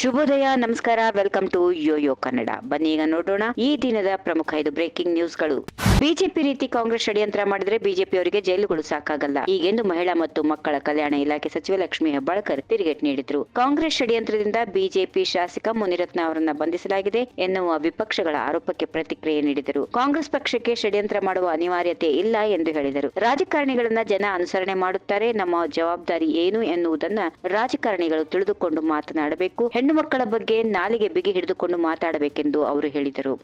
ಶುಭೋದಯ, ನಮಸ್ಕಾರ welcome to Yoyo Kannada ಬನ್ನಿ ಈಗ ನೋಡೋಣ ಈ ದಿನದ ಪ್ರಮುಖ ಇದು ಬ್ರೇಕಿಂಗ್ ನ್ಯೂಸ್ಗಳು ಬಿಜೆಪಿ ರೀತಿ ಕಾಂಗ್ರೆಸ್ ಷಡ್ಯಂತ್ರ ಮಾಡಿದ್ರೆ ಬಿಜೆಪಿಯವರಿಗೆ ಜೈಲುಗಳು ಸಾಕಾಗಲ್ಲ. ಈಗೆಂದು ಮಹಿಳಾ ಮತ್ತು ಮಕ್ಕಳ ಕಲ್ಯಾಣ ಇಲಾಖೆ ಸಚಿವ ಲಕ್ಷ್ಮೀ ಹೆಬ್ಬಾಳ್ಕರ್ ತಿರುಗೇಟ್ ನೀಡಿದ್ರು. ಕಾಂಗ್ರೆಸ್ ಷಡ್ಯಂತ್ರದಿಂದ ಬಿಜೆಪಿ ಶಾಸಕ ಮುನಿರತ್ನ ಅವರನ್ನ ಬಂಧಿಸಲಾಗಿದೆ ಎನ್ನುವ ವಿಪಕ್ಷಗಳ ಆರೋಪಕ್ಕೆ ಪ್ರತಿಕ್ರಿಯೆ ನೀಡಿದರು. ಕಾಂಗ್ರೆಸ್ ಪಕ್ಷಕ್ಕೆ ಷಡ್ಯಂತ್ರ ಮಾಡುವ ಅನಿವಾರ್ಯತೆ ಇಲ್ಲ ಎಂದು ಹೇಳಿದರು. ರಾಜಕಾರಣಿಗಳನ್ನ ಜನ ಅನುಸರಣೆ ಮಾಡುತ್ತಾರೆ. ನಮ್ಮ ಜವಾಬ್ದಾರಿ ಏನು ಎನ್ನುವುದನ್ನ ರಾಜಕಾರಣಿಗಳು ತಿಳಿದುಕೊಂಡು ಮಾತನಾಡಬೇಕು. ಹೆಣ್ಣು ಮಕ್ಕಳ ಬಗ್ಗೆ ನಾಲಿಗೆ ಬಿಗಿ ಹಿಡಿದುಕೊಂಡು ಮಾತಾಡಬೇಕೆಂದು ಅವರು ಹೇಳಿದರು.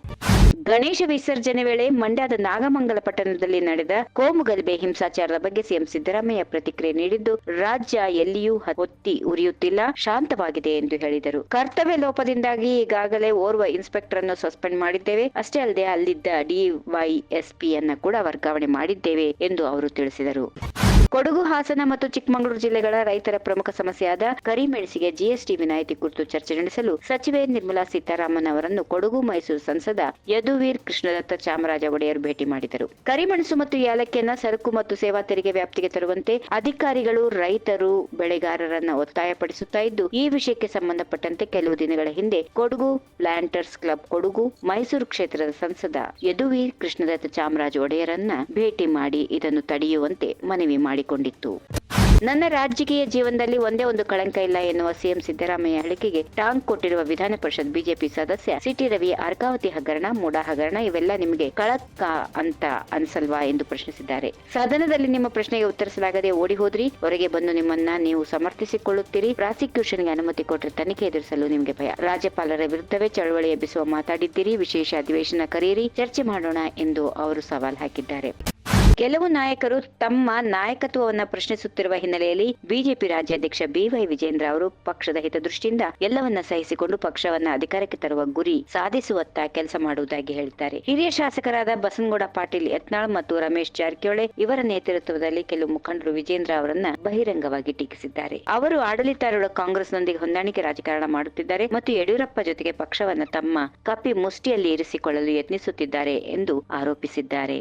ಗಣೇಶ ವಿಸರ್ಜನೆ ವೇಳೆ ಮಂಡ್ಯದ ನಾಗಮಂಗಲ ಪಟ್ಟಣದಲ್ಲಿ ನಡೆದ ಕೋಮುಗಲಭೆ ಹಿಂಸಾಚಾರದ ಬಗ್ಗೆ ಸಿಎಂ ಸಿದ್ದರಾಮಯ್ಯ ಪ್ರತಿಕ್ರಿಯೆ ನೀಡಿದ್ದು, ರಾಜ್ಯ ಎಲ್ಲಿಯೂ ಹೊತ್ತಿ ಉರಿಯುತ್ತಿಲ್ಲ, ಶಾಂತವಾಗಿದೆ ಎಂದು ಹೇಳಿದರು. ಕರ್ತವ್ಯ ಲೋಪದಿಂದಾಗಿ ಈಗಾಗಲೇ ಓರ್ವ ಇನ್ಸ್ಪೆಕ್ಟರ್ ಅನ್ನು ಸಸ್ಪೆಂಡ್ ಮಾಡಿದ್ದೇವೆ. ಅಷ್ಟೇ ಅಲ್ಲದೆ ಅಲ್ಲಿದ್ದ ಡಿವೈಎಸ್ಪಿ ಅನ್ನ ಕೂಡ ವರ್ಗಾವಣೆ ಮಾಡಿದ್ದೇವೆ ಎಂದು ಅವರು ತಿಳಿಸಿದರು. ಕೊಡಗು ಹಾಸನ ಮತ್ತು ಚಿಕ್ಕಮಗಳೂರು ಜಿಲ್ಲೆಗಳ ರೈತರ ಪ್ರಮುಖ ಸಮಸ್ಯೆಯಾದ ಕರಿಮೆಣಸಿಗೆ ಜಿಎಸ್ಟಿ ವಿನಾಯಿತಿ ಕುರಿತು ಚರ್ಚೆ ನಡೆಸಲು ಸಚಿವೆ ನಿರ್ಮಲಾ ಸೀತಾರಾಮನ್ ಅವರನ್ನು ಕೊಡಗು ಮೈಸೂರು ಸಂಸದ ಯದುವೀರ್ ಕೃಷ್ಣದತ್ತ ಚಾಮರಾಜ ಒಡೆಯರ್ ಭೇಟಿ ಮಾಡಿದರು. ಕರಿಮೆಣಸು ಮತ್ತು ಏಲಕ್ಕಿಯನ್ನ ಸರಕು ಮತ್ತು ಸೇವಾ ತೆರಿಗೆ ವ್ಯಾಪ್ತಿಗೆ ತರುವಂತೆ ಅಧಿಕಾರಿಗಳು, ರೈತರು, ಬೆಳೆಗಾರರನ್ನ ಒತ್ತಾಯಪಡಿಸುತ್ತಾ ಇದ್ದು, ಈ ವಿಷಯಕ್ಕೆ ಸಂಬಂಧಪಟ್ಟಂತೆ ಕೆಲವು ದಿನಗಳ ಹಿಂದೆ ಕೊಡಗು ಪ್ಲಾಂಟರ್ಸ್ ಕ್ಲಬ್, ಕೊಡಗು ಮೈಸೂರು ಕ್ಷೇತ್ರದ ಸಂಸದ ಯದುವೀರ್ ಕೃಷ್ಣದತ್ತ ಚಾಮರಾಜ ಒಡೆಯರನ್ನ ಭೇಟಿ ಮಾಡಿ ಇದನ್ನು ತಡೆಯುವಂತೆ ಮನವಿ ಮಾಡಿಕೊಂಡಿತ್ತು ನನ್ನ ರಾಜಕೀಯ ಜೀವನದಲ್ಲಿ ಒಂದೇ ಒಂದು ಕಳಂಕ ಇಲ್ಲ ಎನ್ನುವ ಸಿಎಂ ಸಿದ್ದರಾಮಯ್ಯ ಹೇಳಿಕೆಗೆ ಟಾಂಗ್ ಕೊಟ್ಟಿರುವ ವಿಧಾನ ಪರಿಷತ್ ಬಿಜೆಪಿ ಸದಸ್ಯ ಸಿಟಿ ರವಿ ಅರ್ಕಾವತಿ ಹಗರಣ, ಮೂಡಾ ಹಗರಣ ಇವೆಲ್ಲ ನಿಮಗೆ ಕಳಕ ಅಂತ ಅನ್ಸಲ್ವಾ ಎಂದು ಪ್ರಶ್ನಿಸಿದ್ದಾರೆ. ಸದನದಲ್ಲಿ ನಿಮ್ಮ ಪ್ರಶ್ನೆಗೆ ಉತ್ತರಿಸಲಾಗದೆ ಓಡಿ ಹೋದ್ರಿ, ಹೊರಗೆ ಬಂದು ನಿಮ್ಮನ್ನ ನೀವು ಸಮರ್ಥಿಸಿಕೊಳ್ಳುತ್ತೀರಿ, ಪ್ರಾಸಿಕ್ಯೂಷನ್ಗೆ ಅನುಮತಿ ಕೊಟ್ಟರೆ ತನಿಖೆ ಎದುರಿಸಲು ನಿಮಗೆ ಭಯ. ರಾಜ್ಯಪಾಲರ ವಿರುದ್ಧವೇ ಚಳವಳಿ ಎಬ್ಬಿಸುವ ಮಾತಾಡಿದ್ದೀರಿ, ವಿಶೇಷ ಅಧಿವೇಶನ ಕರೆಯಿರಿ, ಚರ್ಚೆ ಮಾಡೋಣ ಎಂದು ಅವರು ಸವಾಲ್ ಹಾಕಿದ್ದಾರೆ. ಕೆಲವು ನಾಯಕರು ತಮ್ಮ ನಾಯಕತ್ವವನ್ನು ಪ್ರಶ್ನಿಸುತ್ತಿರುವ ಹಿನ್ನೆಲೆಯಲ್ಲಿ ಬಿಜೆಪಿ ರಾಜ್ಯಾಧ್ಯಕ್ಷ ಬಿವೈ ವಿಜೇಂದ್ರ ಅವರು ಪಕ್ಷದ ಹಿತದೃಷ್ಟಿಯಿಂದ ಎಲ್ಲವನ್ನ ಸಹಿಸಿಕೊಂಡು ಪಕ್ಷವನ್ನ ಅಧಿಕಾರಕ್ಕೆ ತರುವ ಗುರಿ ಸಾಧಿಸುವತ್ತ ಕೆಲಸ ಮಾಡುವುದಾಗಿ ಹೇಳಿದ್ದಾರೆ. ಹಿರಿಯ ಶಾಸಕರಾದ ಬಸನಗೌಡ ಪಾಟೀಲ್, ಯತ್ನಾಳ್ ಮತ್ತು ರಮೇಶ್ ಜಾರಕಿಹೊಳಿ ಇವರ ನೇತೃತ್ವದಲ್ಲಿ ಕೆಲವು ಮುಖಂಡರು ವಿಜೇಂದ್ರ ಅವರನ್ನ ಬಹಿರಂಗವಾಗಿ ಟೀಕಿಸಿದ್ದಾರೆ. ಅವರು ಆಡಳಿತಾರೂಢ ಕಾಂಗ್ರೆಸ್ನೊಂದಿಗೆ ಹೊಂದಾಣಿಕೆ ರಾಜಕಾರಣ ಮಾಡುತ್ತಿದ್ದಾರೆ ಮತ್ತು ಯಡಿಯೂರಪ್ಪ ಜೊತೆಗೆ ಪಕ್ಷವನ್ನ ತಮ್ಮ ಕಪಿ ಮುಷ್ಟಿಯಲ್ಲಿ ಇರಿಸಿಕೊಳ್ಳಲು ಯತ್ನಿಸುತ್ತಿದ್ದಾರೆ ಎಂದು ಆರೋಪಿಸಿದ್ದಾರೆ.